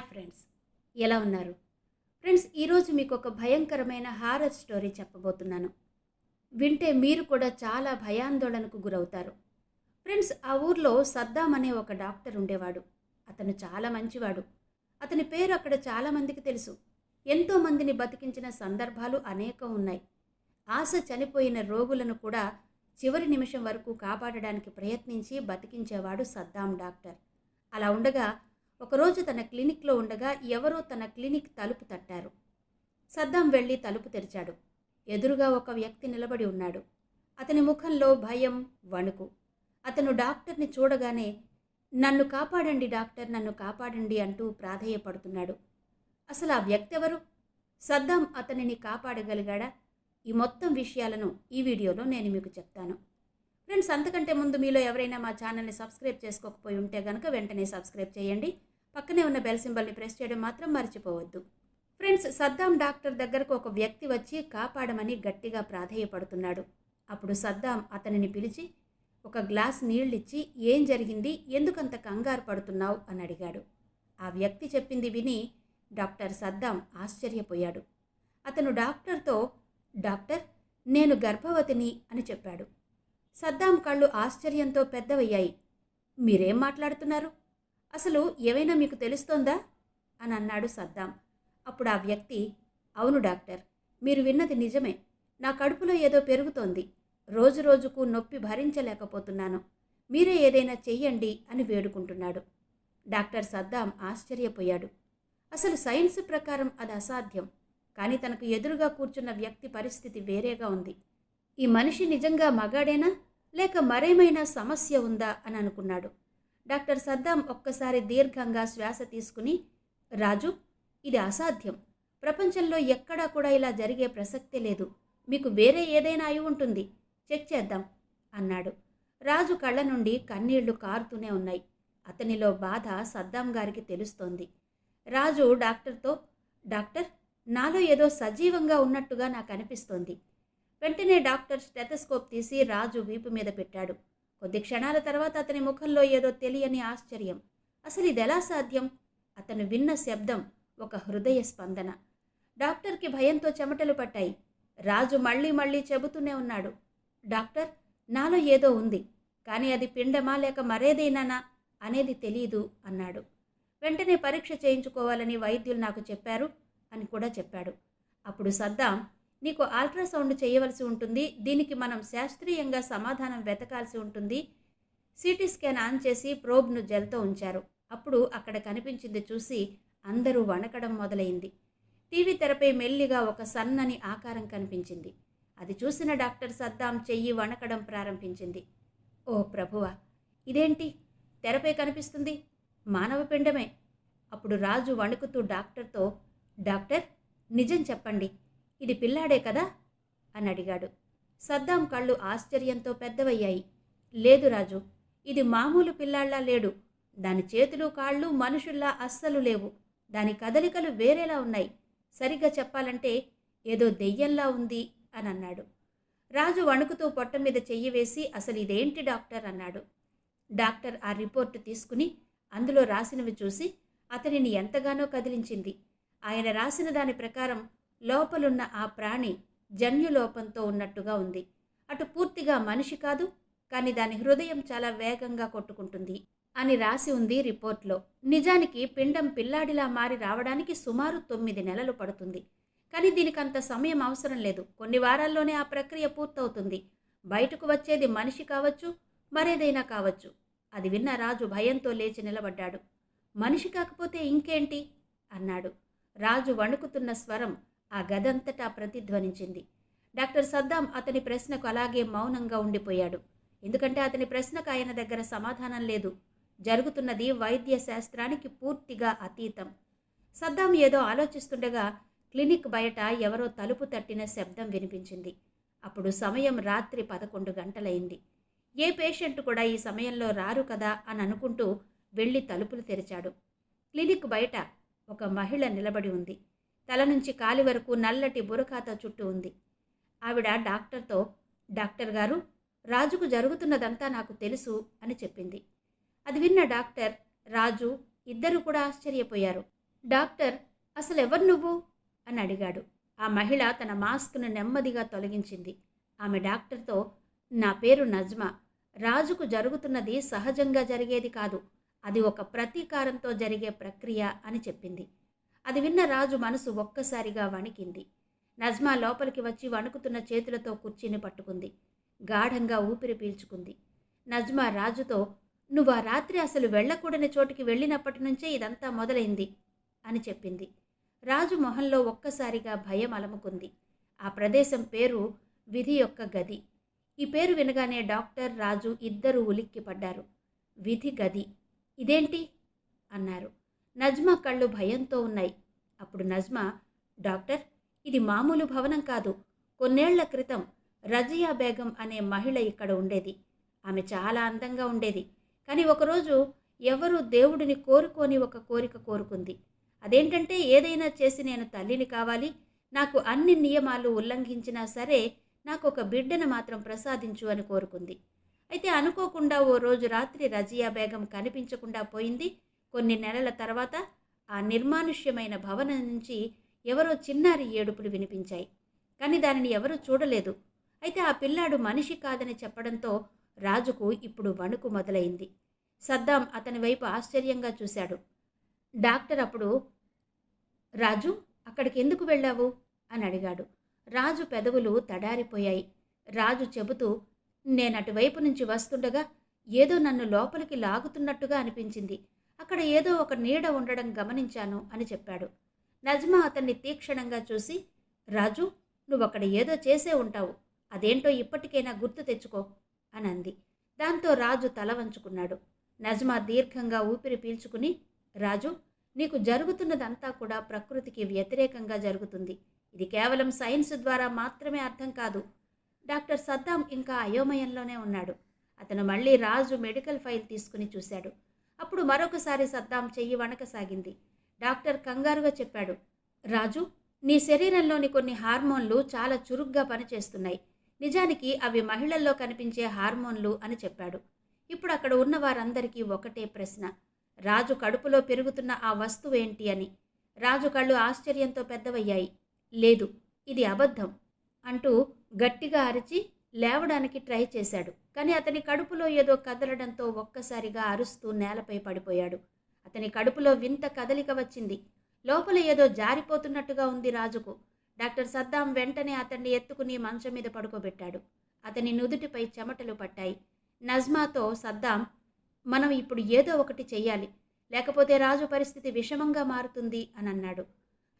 Hi friends. ఎలా ఉన్నారు? Friends ఈరోజు మీకు ఒక భయంకరమైన హారర్ స్టోరీ చెప్పబోతున్నాను. వింటే మీరు కూడా చాలా భయాందోళనకు గురవుతారు. ఫ్రెండ్స్ ఆ ఊర్లో సద్దాం అనే ఒక డాక్టర్ ఉండేవాడు. అతను చాలా మంచివాడు. అతని పేరు అక్కడ చాలామందికి తెలుసు. ఎంతోమందిని బతికించిన సందర్భాలు అనేకం ఉన్నాయి. ఆశ చనిపోయిన రోగులను కూడా చివరి నిమిషం వరకు కాపాడడానికి ప్రయత్నించి బతికించేవాడు సద్దాం డాక్టర్. అలా ఉండగా ఒకరోజు తన క్లినిక్లో ఉండగా ఎవరో తన క్లినిక్ తలుపు తట్టారు. సద్దాం వెళ్ళి తలుపు తెరిచాడు. ఎదురుగా ఒక వ్యక్తి నిలబడి ఉన్నాడు. అతని ముఖంలో భయం వణుకు. అతను డాక్టర్ని చూడగానే నన్ను కాపాడండి డాక్టర్ నన్ను కాపాడండి అంటూ ప్రాధేయపడుతున్నాడు. అసలు ఆ వ్యక్తి ఎవరు? సద్దాం అతనిని కాపాడగలిగాడా? ఈ మొత్తం విషయాలను ఈ వీడియోలో నేను మీకు చెప్తాను. ఫ్రెండ్స్ అంతకంటే ముందు మీలో ఎవరైనా మా ఛానల్ని సబ్స్క్రైబ్ చేసుకోకపోయి ఉంటే కనుక వెంటనే సబ్స్క్రైబ్ చేయండి. పక్కనే ఉన్న బెల్ సింబల్ని ప్రెస్ చేయడం మాత్రం మర్చిపోవద్దు. ఫ్రెండ్స్ సద్దాం డాక్టర్ దగ్గరకు ఒక వ్యక్తి వచ్చి కాపాడమని గట్టిగా ప్రాధేయపడుతున్నాడు. అప్పుడు సద్దాం అతనిని పిలిచి ఒక గ్లాస్ నీళ్ళిచ్చి ఏం జరిగింది? ఎందుకంత కంగారు పడుతున్నావు? అని అడిగాడు. ఆ వ్యక్తి చెప్పింది విని డాక్టర్ సద్దాం ఆశ్చర్యపోయాడు. అతను డాక్టర్తో డాక్టర్ నేను గర్భవతిని అని చెప్పాడు. సద్దాం కళ్ళు ఆశ్చర్యంతో పెద్దవయ్యాయి. మీరేం మాట్లాడుతున్నారు? అసలు ఏవైనా మీకు తెలుస్తోందా? అని అన్నాడు సద్దాం. అప్పుడు ఆ వ్యక్తి అవును డాక్టర్ మీరు విన్నది నిజమే. నా కడుపులో ఏదో పెరుగుతోంది. రోజు రోజుకు నొప్పి భరించలేకపోతున్నాను. మీరే ఏదైనా చెయ్యండి అని వేడుకుంటున్నాడు. డాక్టర్ సద్దాం ఆశ్చర్యపోయాడు. అసలు సైన్స్ ప్రకారం అది అసాధ్యం. కానీ తనకు ఎదురుగా కూర్చున్న వ్యక్తి పరిస్థితి వేరేగా ఉంది. ఈ మనిషి నిజంగా మగాడేనా? లేక మరేమైనా సమస్య ఉందా? అని అనుకున్నాడు. డాక్టర్ సద్దాం ఒక్కసారి దీర్ఘంగా శ్వాస తీసుకుని రాజు ఇది అసాధ్యం. ప్రపంచంలో ఎక్కడా కూడా ఇలా జరిగే ప్రసక్తే లేదు. మీకు వేరే ఏదైనా అయి ఉంటుంది. చెక్ చేద్దాం అన్నాడు. రాజు కళ్ళ నుండి కన్నీళ్ళు కారుతూనే ఉన్నాయి. అతనిలో బాధ సద్దాం గారికి తెలుస్తోంది. రాజు డాక్టర్తో డాక్టర్ నాలో ఏదో సజీవంగా ఉన్నట్టుగా నాకు అనిపిస్తోంది. వెంటనే డాక్టర్ స్టెథస్కోప్ తీసి రాజు వీపు మీద పెట్టాడు. కొద్ది క్షణాల తర్వాత అతని ముఖంలో ఏదో తెలియని ఆశ్చర్యం. అసలు ఇదెలా సాధ్యం? అతను విన్న శబ్దం ఒక హృదయ స్పందన. డాక్టర్కి భయంతో చెమటలు పట్టాయి. రాజు మళ్ళీ మళ్ళీ చెబుతూనే ఉన్నాడు. డాక్టర్ నాలో ఏదో ఉంది కానీ అది పిండమా లేక మరేదైనానా అనేది తెలియదు అన్నాడు. వెంటనే పరీక్ష చేయించుకోవాలని వైద్యులు నాకు చెప్పారు అని కూడా చెప్పాడు. అప్పుడు సద్దాం నీకు అల్ట్రాసౌండ్ చేయవలసి ఉంటుంది. దీనికి మనం శాస్త్రీయంగా సమాధానం వెతకాల్సి ఉంటుంది. సిటీ స్కాన్ ఆన్ చేసి ప్రోబ్ను జెల్తో ఉంచారు. అప్పుడు అక్కడ కనిపించింది చూసి అందరూ వణకడం మొదలైంది. టీవీ తెరపై మెల్లిగా ఒక సన్నని ఆకారం కనిపించింది. అది చూసిన డాక్టర్ సద్దాం చెయ్యి వణకడం ప్రారంభించింది. ఓ ప్రభువా ఇదేంటి? తెరపై కనిపిస్తుంది. మానవ పిండమే. అప్పుడు రాజు వణుకుతూ డాక్టర్తో డాక్టర్ నిజం చెప్పండి. ఇది పిల్లాడే కదా? అని అడిగాడు. సద్దాం కళ్ళు ఆశ్చర్యంతో పెద్దవయ్యాయి. లేదు రాజు ఇది మామూలు పిల్లాళ్ళా లేడు. దాని చేతులు కాళ్ళు మనుషుల్లా అస్సలు లేవు. దాని కదలికలు వేరేలా ఉన్నాయి. సరిగ్గా చెప్పాలంటే ఏదో దెయ్యంలా ఉంది అని అన్నాడు. రాజు వణుకుతూ పొట్ట మీద చెయ్యి వేసి అసలు ఇదేంటి డాక్టర్? అన్నాడు. డాక్టర్ ఆ రిపోర్టు తీసుకుని అందులో రాసినవి చూసి అతనిని ఎంతగానో కదిలించింది. ఆయన రాసిన దాని ప్రకారం లోపలున్న ఆ ప్రాణి జన్యులోపంతో ఉన్నట్టుగా ఉంది. అటు పూర్తిగా మనిషి కాదు కానీ దాని హృదయం చాలా వేగంగా కొట్టుకుంటుంది అని రాసి ఉంది రిపోర్ట్లో. నిజానికి పిండం పిల్లాడిలా మారి రావడానికి సుమారు తొమ్మిది నెలలు పడుతుంది. కానీ దీనికి అంత సమయం అవసరం లేదు. కొన్ని వారాల్లోనే ఆ ప్రక్రియ పూర్తవుతుంది. బయటకు వచ్చేది మనిషి కావచ్చు మరేదైనా కావచ్చు. అది విన్న రాజు భయంతో లేచి నిలబడ్డాడు. మనిషి కాకపోతే ఇంకేంటి? అన్నాడు. రాజు వణుకుతున్న స్వరం ఆ గదంతటా ప్రతిధ్వనించింది. డాక్టర్ సద్దాం అతని ప్రశ్నకు అలాగే మౌనంగా ఉండిపోయాడు. ఎందుకంటే అతని ప్రశ్నకు ఆయన దగ్గర సమాధానం లేదు. జరుగుతున్నది వైద్య శాస్త్రానికి పూర్తిగా అతీతం. సద్దాం ఏదో ఆలోచిస్తుండగా క్లినిక్ బయట ఎవరో తలుపు తట్టిన శబ్దం వినిపించింది. అప్పుడు సమయం రాత్రి పదకొండు గంటలైంది. ఏ పేషెంట్ కూడా ఈ సమయంలో రారు కదా అని అనుకుంటూ వెళ్ళి తలుపులు తెరిచాడు. క్లినిక్ బయట ఒక మహిళ నిలబడి ఉంది. తల నుంచి కాలి వరకు నల్లటి బురకాతో చుట్టూ ఉంది. ఆవిడ డాక్టర్తో డాక్టర్ గారు రాజుకు జరుగుతున్నదంతా నాకు తెలుసు అని చెప్పింది. అది విన్న డాక్టర్ రాజు ఇద్దరు కూడా ఆశ్చర్యపోయారు. డాక్టర్ అసలు ఎవరు నువ్వు అని అడిగాడు. ఆ మహిళ తన మాస్క్ను నెమ్మదిగా తొలగించింది. ఆమె డాక్టర్తో నా పేరు నజ్మా. రాజుకు జరుగుతున్నది సహజంగా జరిగేది కాదు. అది ఒక ప్రతీకారంతో జరిగే ప్రక్రియ అని చెప్పింది. అది విన్న రాజు మనసు ఒక్కసారిగా వణికింది. నజ్మా లోపలికి వచ్చి వణుకుతున్న చేతులతో కుర్చీని పట్టుకుంది. గాఢంగా ఊపిరి పీల్చుకుంది. నజ్మా రాజుతో నువ్వు ఆ రాత్రి అసలు వెళ్ళకూడని చోటికి వెళ్ళినప్పటి నుంచే ఇదంతా మొదలైంది అని చెప్పింది. రాజు మొహంలో ఒక్కసారిగా భయం అలముకుంది. ఆ ప్రదేశం పేరు విధి యొక్క గది. ఈ పేరు వినగానే డాక్టర్ రాజు ఇద్దరూ ఉలిక్కిపడ్డారు. విధి గది. ఇదేంటి? అన్నారు. నజ్మా కళ్ళు భయంతో ఉన్నాయి. అప్పుడు నజ్మా డాక్టర్ ఇది మామూలు భవనం కాదు. కొన్నేళ్ళ క్రితం రజియా బేగం అనే మహిళ ఇక్కడ ఉండేది. ఆమె చాలా అందంగా ఉండేది. కానీ ఒకరోజు ఎవరు దేవుడిని కోరుకొని ఒక కోరిక కోరుకుంది. అదేంటంటే ఏదైనా చేసి నేను తల్లిని కావాలి. నాకు అన్ని నియమాలు ఉల్లంఘించినా సరే నాకు ఒక బిడ్డను మాత్రం ప్రసాదించు అని కోరుకుంది. అయితే అనుకోకుండా ఓ రోజు రాత్రి రజియా బేగం కనిపించకుండా పోయింది. కొన్ని నెలల తర్వాత ఆ నిర్మానుష్యమైన భవనం నుంచి ఎవరో చిన్నారి ఏడుపులు వినిపించాయి. కానీ దానిని ఎవరూ చూడలేదు. అయితే ఆ పిల్లాడు మనిషి కాదని చెప్పడంతో రాజుకు ఇప్పుడు వణుకు మొదలైంది. సద్దాం అతని వైపు ఆశ్చర్యంగా చూశాడు. డాక్టర్ అప్పుడు రాజు అక్కడికి ఎందుకు వెళ్ళావు? అని అడిగాడు. రాజు పెదవులు తడారిపోయాయి. రాజు చెబుతూ నేను అటువైపు నుంచి వస్తుండగా ఏదో నన్ను లోపలికి లాగుతున్నట్టుగా అనిపించింది. అక్కడ ఏదో ఒక నీడ ఉండడం గమనించాను అని చెప్పాడు. నజ్మా అతన్ని తీక్షణంగా చూసి రాజు నువ్వు అక్కడ ఏదో చేసే ఉంటావు. అదేంటో ఇప్పటికైనా గుర్తు తెచ్చుకో అని అంది. దాంతో రాజు తల వంచుకున్నాడు. నజ్మా దీర్ఘంగా ఊపిరి పీల్చుకుని రాజు నీకు జరుగుతున్నదంతా కూడా ప్రకృతికి వ్యతిరేకంగా జరుగుతుంది. ఇది కేవలం సైన్స్ ద్వారా మాత్రమే అర్థం కాదు. డాక్టర్ సద్దాం ఇంకా అయోమయంలోనే ఉన్నాడు. అతను మళ్ళీ రాజు మెడికల్ ఫైల్ తీసుకుని చూశాడు. అప్పుడు మరొకసారి సద్దాం చెయ్యి వణకసాగింది డాక్టర్ కంగారుగా చెప్పాడు రాజు నీ శరీరంలోని కొన్ని హార్మోన్లు చాలా చురుగ్గా పనిచేస్తున్నాయి. నిజానికి అవి మహిళల్లో కనిపించే హార్మోన్లు అని చెప్పాడు. ఇప్పుడు అక్కడ ఉన్న వారందరికీ ఒకటే ప్రశ్న రాజు కడుపులో పెరుగుతున్న ఆ వస్తువు ఏంటి అని? రాజు కళ్ళు ఆశ్చర్యంతో పెద్దవయ్యాయి లేదు ఇది అబద్ధం అంటూ గట్టిగా అరిచి లేవడానికి ట్రై చేశాడు. కానీ అతని కడుపులో ఏదో కదలడంతో ఒక్కసారిగా అరుస్తూ నేలపై పడిపోయాడు. అతని కడుపులో వింత కదలిక వచ్చింది. లోపల ఏదో జారిపోతున్నట్టుగా ఉంది రాజుకు. డాక్టర్ సద్దాం వెంటనే అతన్ని ఎత్తుకుని మంచం మీద పడుకోబెట్టాడు. అతని నుదుటిపై చెమటలు పట్టాయి. నజ్మాతో సద్దాం మనం ఇప్పుడు ఏదో ఒకటి చెయ్యాలి. లేకపోతే రాజు పరిస్థితి విషమంగా మారుతుంది అని అన్నాడు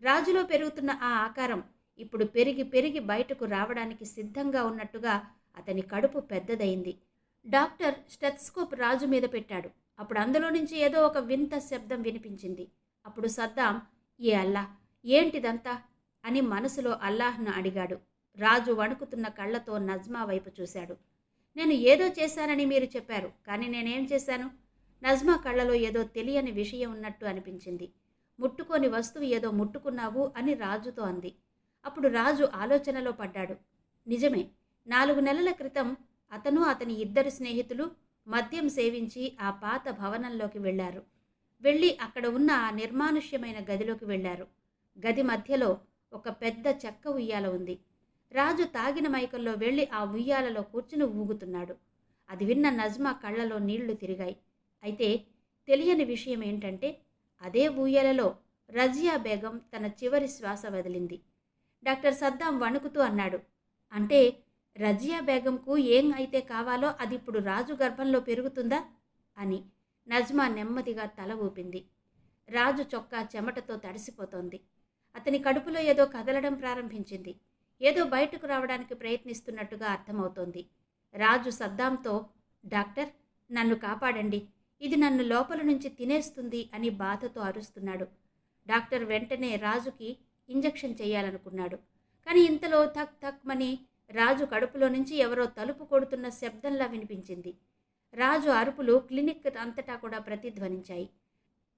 రాజులో పెరుగుతున్న ఆ ఆకారం ఇప్పుడు పెరిగి పెరిగి బయటకు రావడానికి సిద్ధంగా ఉన్నట్టుగా అతని కడుపు పెద్దదైంది. డాక్టర్ స్టెత్స్కోప్ రాజు మీద పెట్టాడు. అప్పుడు అందులో నుంచి ఏదో ఒక వింత శబ్దం వినిపించింది. అప్పుడు సద్దాం ఏ అల్లా ఏంటిదంతా? అని మనసులో అల్లాహ్ను అడిగాడు. రాజు వణుకుతున్న కళ్ళతో నజ్మా వైపు చూశాడు. నేను ఏదో చేశానని మీరు చెప్పారు కానీ నేనేం చేశాను? నజ్మా కళ్ళలో ఏదో తెలియని విషయం ఉన్నట్టు అనిపించింది. ముట్టుకోని వస్తువు ఏదో ముట్టుకున్నావు అని రాజుతో అంది. అప్పుడు రాజు ఆలోచనలో పడ్డాడు. నిజమే నాలుగు నెలల క్రితం అతను అతని ఇద్దరు స్నేహితులు మద్యం సేవించి ఆ పాత భవనంలోకి వెళ్ళారు. వెళ్ళి అక్కడ ఉన్న ఆ నిర్మానుష్యమైన గదిలోకి వెళ్ళారు. గది మధ్యలో ఒక పెద్ద చెక్క ఉయ్యాల ఉంది. రాజు తాగిన మైకల్లో వెళ్ళి ఆ ఉయ్యాలలో కూర్చుని ఊగుతున్నాడు. అది విన్న నజ్మా కళ్ళలో నీళ్ళు తిరిగాయి. అయితే తెలియని విషయం ఏంటంటే అదే ఊయలలో రజియా బేగం తన చివరి శ్వాస వదిలింది. డాక్టర్ సద్దాం వణుకుతూ అన్నాడు. అంటే రజియా బేగంకు ఏం అయితే కావాలో అది ఇప్పుడు రాజు గర్భంలో పెరుగుతుందా? అని నజ్మా నెమ్మదిగా తల ఊపింది. రాజు చొక్కా చెమటతో తడిసిపోతోంది. అతని కడుపులో ఏదో కదలడం ప్రారంభించింది. ఏదో బయటకు రావడానికి ప్రయత్నిస్తున్నట్టుగా అర్థమవుతోంది. రాజు సద్దాంతో డాక్టర్ నన్ను కాపాడండి. ఇది నన్ను లోపల నుంచి తినేస్తుంది అని బాధతో అరుస్తున్నాడు. డాక్టర్ వెంటనే రాజుకి ఇంజెక్షన్ చేయాలనుకున్నాడు. కానీ ఇంతలో థక్ థక్ మని రాజు కడుపులో నుంచి ఎవరో తలుపు కొడుతున్న శబ్దంలా వినిపించింది. రాజు అరుపులు క్లినిక్ అంతటా కూడా ప్రతిధ్వనించాయి.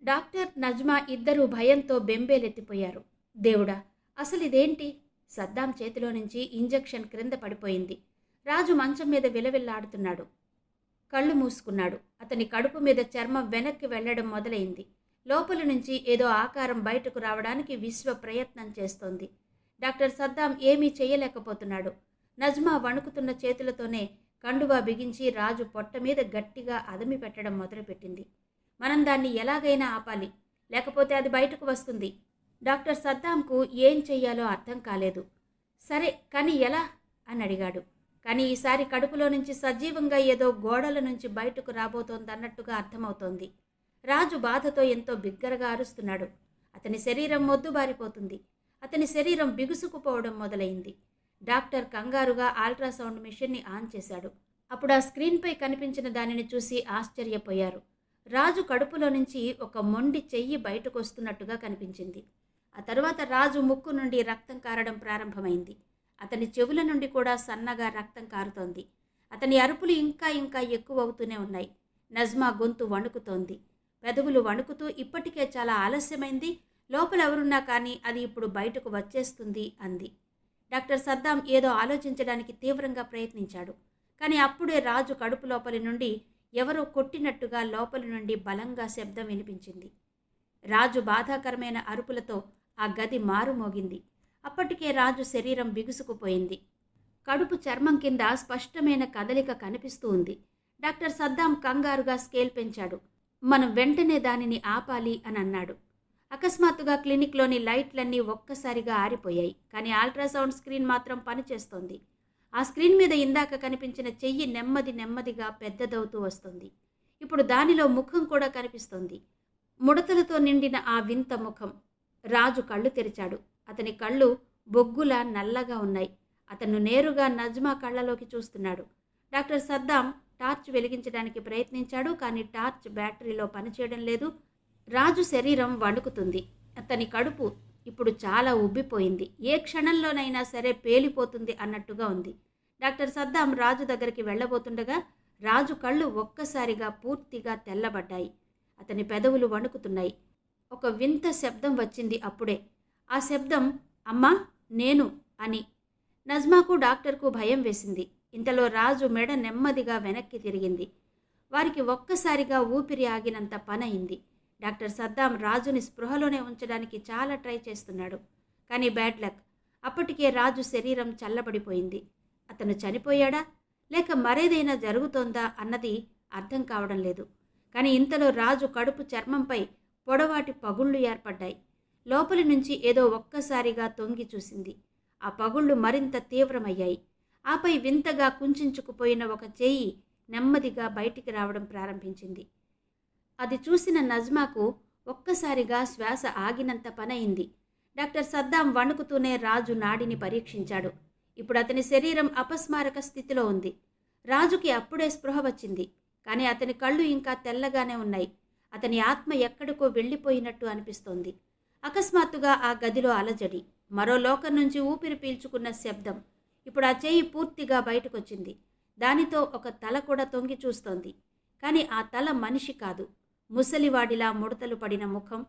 డాక్టర్ నజ్మా ఇద్దరూ భయంతో బెంబేలెత్తిపోయారు. దేవుడా అసలు ఇదేంటి సద్దాం చేతిలో నుంచి ఇంజెక్షన్ క్రింద పడిపోయింది. రాజు మంచం మీద విలవిల్లాడుతున్నాడు. కళ్ళు మూసుకున్నాడు. అతని కడుపు మీద చర్మం వెనక్కి వెళ్ళడం మొదలైంది. లోపల నుంచి ఏదో ఆకారం బయటకు రావడానికి విశ్వ ప్రయత్నం చేస్తోంది. డాక్టర్ సద్దాం ఏమీ చేయలేకపోతున్నాడు. నజ్మా వణుకుతున్న చేతులతోనే కండువా బిగించి రాజు పొట్ట మీద గట్టిగా అదమి పెట్టడం మొదలుపెట్టింది. మనం దాన్ని ఎలాగైనా ఆపాలి. లేకపోతే అది బయటకు వస్తుంది. డాక్టర్ సద్దాంకు ఏం చెయ్యాలో అర్థం కాలేదు. సరే కానీ ఎలా? అని అడిగాడు. కానీ ఈసారి కడుపులో నుంచి సజీవంగా ఏదో గోడల నుంచి బయటకు రాబోతోందన్నట్టుగా అర్థమవుతోంది. రాజు బాధతో ఎంతో బిగ్గరగా అరుస్తున్నాడు. అతని శరీరం మొద్దుబారిపోతుంది. అతని శరీరం బిగుసుకుపోవడం మొదలైంది. డాక్టర్ కంగారుగా అల్ట్రాసౌండ్ మిషన్ని ఆన్ చేశాడు. అప్పుడు ఆ స్క్రీన్పై కనిపించిన దానిని చూసి ఆశ్చర్యపోయారు. రాజు కడుపులో నుంచి ఒక మొండి చెయ్యి బయటకు వస్తున్నట్టుగా కనిపించింది. ఆ తర్వాత రాజు ముక్కు నుండి రక్తం కారడం ప్రారంభమైంది. అతని చెవుల నుండి కూడా సన్నగా రక్తం కారుతోంది. అతని అరుపులు ఇంకా ఇంకా ఎక్కువ అవుతూనే ఉన్నాయి. నజ్మా గొంతు వణుకుతోంది. పెదవులు వణుకుతూ ఇప్పటికే చాలా ఆలస్యమైంది. లోపల ఎవరున్నా కానీ అది ఇప్పుడు బయటకు వచ్చేస్తుంది అంది. డాక్టర్ సద్దాం ఏదో ఆలోచించడానికి తీవ్రంగా ప్రయత్నించాడు. కానీ అప్పుడే రాజు కడుపు లోపలి నుండి ఎవరో కొట్టినట్టుగా లోపలి నుండి బలంగా శబ్దం వినిపించింది. రాజు బాధాకరమైన అరుపులతో ఆ గది మారుమోగింది. అప్పటికే రాజు శరీరం బిగుసుకుపోయింది. కడుపు చర్మం కింద స్పష్టమైన కదలిక కనిపిస్తూ ఉంది. డాక్టర్ సద్దాం కంగారుగా స్కేల్ పెంచాడు. మనం వెంటనే దానిని ఆపాలి అని అన్నాడు. అకస్మాత్తుగా క్లినిక్లోని లైట్లన్నీ ఒక్కసారిగా ఆరిపోయాయి కానీ అల్ట్రాసౌండ్ స్క్రీన్ మాత్రం పనిచేస్తోంది. ఆ స్క్రీన్ మీద ఇందాక కనిపించిన చెయ్యి నెమ్మది నెమ్మదిగా పెద్దదవుతూ వస్తుంది. ఇప్పుడు దానిలో ముఖం కూడా కనిపిస్తోంది. ముడతలతో నిండిన ఆ వింత ముఖం. రాజు కళ్ళు తెరిచాడు. అతని కళ్ళు బొగ్గులా నల్లగా ఉన్నాయి. అతను నేరుగా నజ్మా కళ్ళలోకి చూస్తున్నాడు. డాక్టర్ సద్దాం టార్చ్ వెలిగించడానికి ప్రయత్నించాడు కానీ టార్చ్ బ్యాటరీలో పనిచేయడం లేదు. రాజు శరీరం వణుకుతుంది. అతని కడుపు ఇప్పుడు చాలా ఉబ్బిపోయింది. ఏ క్షణంలోనైనా సరే పేలిపోతుంది అన్నట్టుగా ఉంది. డాక్టర్ సద్దాం రాజు దగ్గరికి వెళ్ళబోతుండగా రాజు కళ్ళు ఒక్కసారిగా పూర్తిగా తెల్లబడ్డాయి. అతని పెదవులు వణుకుతున్నాయి. ఒక వింత శబ్దం వచ్చింది అప్పుడే. ఆ శబ్దం అమ్మా నేను అని. నజ్మాకు డాక్టర్కు భయం వేసింది. ఇంతలో రాజు మెడ నెమ్మదిగా వెనక్కి తిరిగింది. వారికి ఒక్కసారిగా ఊపిరి ఆగినంత పనయింది. డాక్టర్ సద్దాం రాజుని స్పృహలోనే ఉంచడానికి చాలా ట్రై చేస్తున్నాడు. కానీ బ్యాడ్ లక్. అప్పటికే రాజు శరీరం చల్లబడిపోయింది. అతను చనిపోయాడా? లేక మరేదైనా జరుగుతోందా అన్నది అర్థం కావడం లేదు. కానీ ఇంతలో రాజు కడుపు చర్మంపై పొడవాటి పగుళ్ళు ఏర్పడ్డాయి. లోపలి నుంచి ఏదో ఒక్కసారిగా తొంగి చూసింది. ఆ పగుళ్ళు మరింత తీవ్రమయ్యాయి. ఆపై వింతగా కుంచుకుపోయిన ఒక చేయి నెమ్మదిగా బయటికి రావడం ప్రారంభించింది. అది చూసిన నజ్మాకు ఒక్కసారిగా శ్వాస ఆగినంత పనయింది. డాక్టర్ సద్దాం వణుకుతూనే రాజు నాడిని పరీక్షించాడు. ఇప్పుడు అతని శరీరం అపస్మారక స్థితిలో ఉంది. రాజుకి అప్పుడే స్పృహ వచ్చింది. కానీ అతని కళ్ళు ఇంకా తెల్లగానే ఉన్నాయి. అతని ఆత్మ ఎక్కడికో వెళ్ళిపోయినట్టు అనిపిస్తోంది. అకస్మాత్తుగా ఆ గదిలో అలజడి. మరో లోకం నుంచి ఊపిరి పీల్చుకున్న శబ్దం. ఇప్పుడు ఆ చేయి పూర్తిగా బయటకొచ్చింది. దానితో ఒక తల కూడా తొంగి చూస్తోంది. కానీ ఆ తల మనిషి కాదు. ముసలివాడిలా ముడతలు పడిన ముఖం.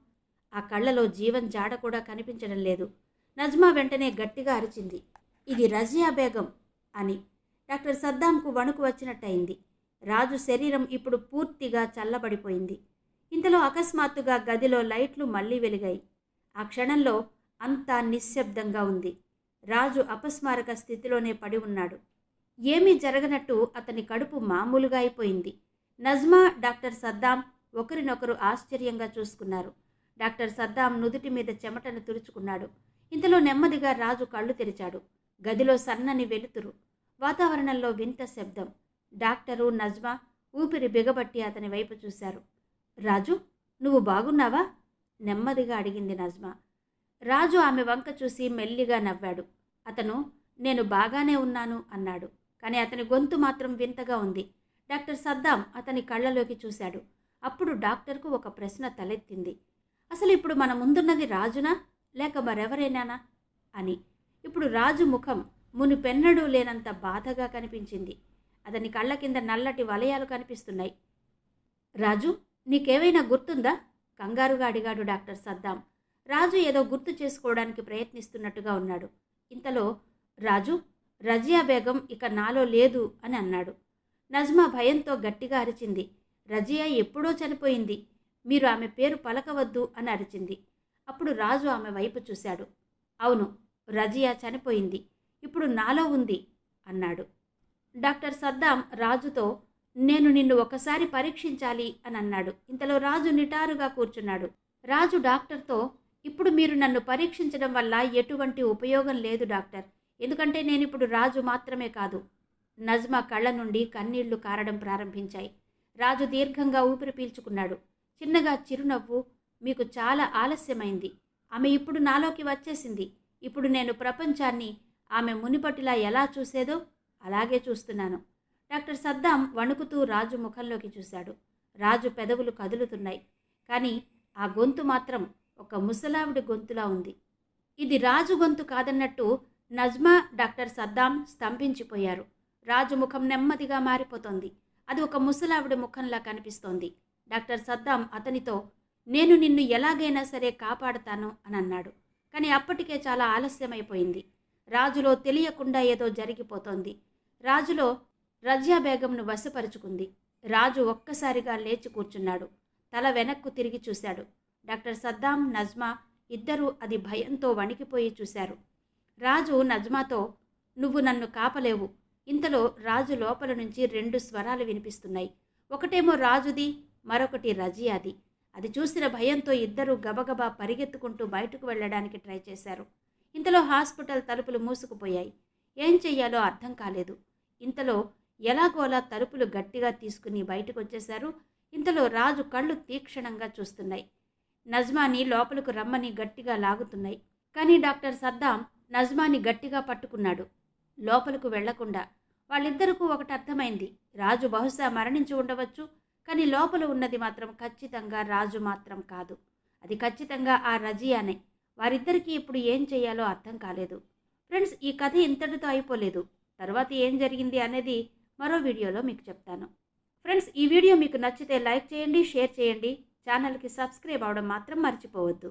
ఆ కళ్ళలో జీవన్ జాడ కూడా కనిపించడం లేదు. నజ్మా వెంటనే గట్టిగా అరిచింది. ఇది రజియా బేగం అని. డాక్టర్ సద్దాంకు వణుకు వచ్చినట్టయింది. రాజు శరీరం ఇప్పుడు పూర్తిగా చల్లబడిపోయింది. ఇంతలో అకస్మాత్తుగా గదిలో లైట్లు మళ్ళీ వెలిగాయి. ఆ క్షణంలో అంతా నిశ్శబ్దంగా ఉంది. రాజు అపస్మారక స్థితిలోనే పడి ఉన్నాడు. ఏమీ జరగనట్టు అతని కడుపు మామూలుగా అయిపోయింది. నజ్మా డాక్టర్ సద్దాం ఒకరినొకరు ఆశ్చర్యంగా చూసుకున్నారు. డాక్టర్ సద్దాం నుదుటి మీద చెమటను తుడుచుకున్నాడు. ఇంతలో నెమ్మదిగా రాజు కళ్ళు తెరిచాడు. గదిలో సన్నని వెలుతురు. వాతావరణంలో వింత శబ్దం. డాక్టరు నజ్మా ఊపిరి బిగబట్టి అతని వైపు చూశారు. రాజు నువ్వు బాగున్నావా? నెమ్మదిగా అడిగింది నజ్మా. రాజు ఆమె వంక చూసి మెల్లిగా నవ్వాడు. అతను నేను బాగానే ఉన్నాను అన్నాడు. కానీ అతని గొంతు మాత్రం వింతగా ఉంది. డాక్టర్ సద్దాం అతని కళ్ళలోకి చూశాడు. అప్పుడు డాక్టర్కు ఒక ప్రశ్న తలెత్తింది. అసలు ఇప్పుడు మన ముందున్నది రాజునా? లేక మరెవరైనానా? అని. ఇప్పుడు రాజు ముఖం మునిపెన్నడూ లేనంత బాధగా కనిపించింది. అతని కళ్ళ కింద నల్లటి వలయాలు కనిపిస్తున్నాయి. రాజు నీకేమైనా గుర్తుందా? కంగారుగా అడిగాడు డాక్టర్ సద్దాం. రాజు ఏదో గుర్తు చేసుకోవడానికి ప్రయత్నిస్తున్నట్టుగా ఉన్నాడు. ఇంతలో రాజు రజియా బేగం ఇక నాలో లేదు అని అన్నాడు. నజ్మా భయంతో గట్టిగా అరిచింది. రజియా ఎప్పుడో చనిపోయింది. మీరు ఆమె పేరు పలకవద్దు అని అరిచింది. అప్పుడు రాజు ఆమె వైపు చూశాడు. అవును రజియా చనిపోయింది. ఇప్పుడు నాలో ఉంది అన్నాడు. డాక్టర్ సద్దాం రాజుతో నేను నిన్ను ఒకసారి పరీక్షించాలి అని అన్నాడు. ఇంతలో రాజు నిటారుగా కూర్చున్నాడు. రాజు డాక్టర్తో ఇప్పుడు మీరు నన్ను పరీక్షించడం వల్ల ఎటువంటి ఉపయోగం లేదు డాక్టర్. ఎందుకంటే నేను ఇప్పుడు రాజు మాత్రమే కాదు. నజ్మా కళ్ళ నుండి కన్నీళ్ళు కారడం ప్రారంభించాయి. రాజు దీర్ఘంగా ఊపిరి పీల్చుకున్నాడు. చిన్నగా చిరునవ్వు మీకు చాలా ఆలస్యమైంది. ఆమె ఇప్పుడు నాలోకి వచ్చేసింది. ఇప్పుడు నేను ప్రపంచాన్ని ఆమె మునిపటిలా ఎలా చూసేదో అలాగే చూస్తున్నాను. డాక్టర్ సద్దాం వణుకుతూ రాజు ముఖంలోకి చూశాడు. రాజు పెదవులు కదులుతున్నాయి. కానీ ఆ గొంతు మాత్రం ఒక ముసలావిడి గొంతులా ఉంది. ఇది రాజు గొంతు కాదన్నట్టు నజ్మా డాక్టర్ సద్దాం స్తంభించిపోయారు. రాజు ముఖం నెమ్మదిగా మారిపోతోంది. అది ఒక ముసలావిడి ముఖంలా కనిపిస్తోంది. డాక్టర్ సద్దాం అతనితో నేను నిన్ను ఎలాగైనా సరే కాపాడుతాను అని అన్నాడు. కానీ అప్పటికే చాలా ఆలస్యమైపోయింది. రాజులో తెలియకుండా ఏదో జరిగిపోతోంది. రాజులో రజ్యా బేగంను వశపరుచుకుంది. రాజు ఒక్కసారిగా లేచి కూర్చున్నాడు. తల వెనక్కు తిరిగి చూశాడు. డాక్టర్ సద్దాం నజ్మా ఇద్దరూ అది భయంతో వణికిపోయి చూశారు. రాజు నజ్మాతో నువ్వు నన్ను కాపలేవు. ఇంతలో రాజు లోపల నుంచి రెండు స్వరాలు వినిపిస్తున్నాయి. ఒకటేమో రాజుది మరొకటి రజియాది. అది చూసిన భయంతో ఇద్దరూ గబగబా పరిగెత్తుకుంటూ బయటకు వెళ్ళడానికి ట్రై చేశారు. ఇంతలో హాస్పిటల్ తలుపులు మూసుకుపోయాయి. ఏం చెయ్యాలో అర్థం కాలేదు. ఇంతలో ఎలాగోలా తలుపులు గట్టిగా తీసుకుని బయటకు వచ్చేశారు ఇంతలో రాజు కళ్ళు తీక్షణంగా చూస్తున్నాయి. నజ్మాని లోపలకు రమ్మని గట్టిగా లాగుతున్నాయి. కానీ డాక్టర్ సద్దాం నజ్మాని గట్టిగా పట్టుకున్నాడు. లోపలకు వెళ్ళకుండా. వాళ్ళిద్దరికూ ఒకటి అర్థమైంది. రాజు బహుశా మరణించి ఉండవచ్చు. కానీ లోపల ఉన్నది మాత్రం ఖచ్చితంగా రాజు మాత్రం కాదు. అది ఖచ్చితంగా ఆ రజియానే. వారిద్దరికీ ఇప్పుడు ఏం చేయాలో అర్థం కాలేదు. ఫ్రెండ్స్ ఈ కథ ఇంతటితో అయిపోలేదు. తర్వాత ఏం జరిగింది అనేది మరో వీడియోలో మీకు చెప్తాను. ఫ్రెండ్స్ ఈ వీడియో మీకు నచ్చితే లైక్ చేయండి షేర్ చేయండి. ఛానల్కి సబ్స్క్రైబ్ అవడం మాత్రం మర్చిపోవద్దు.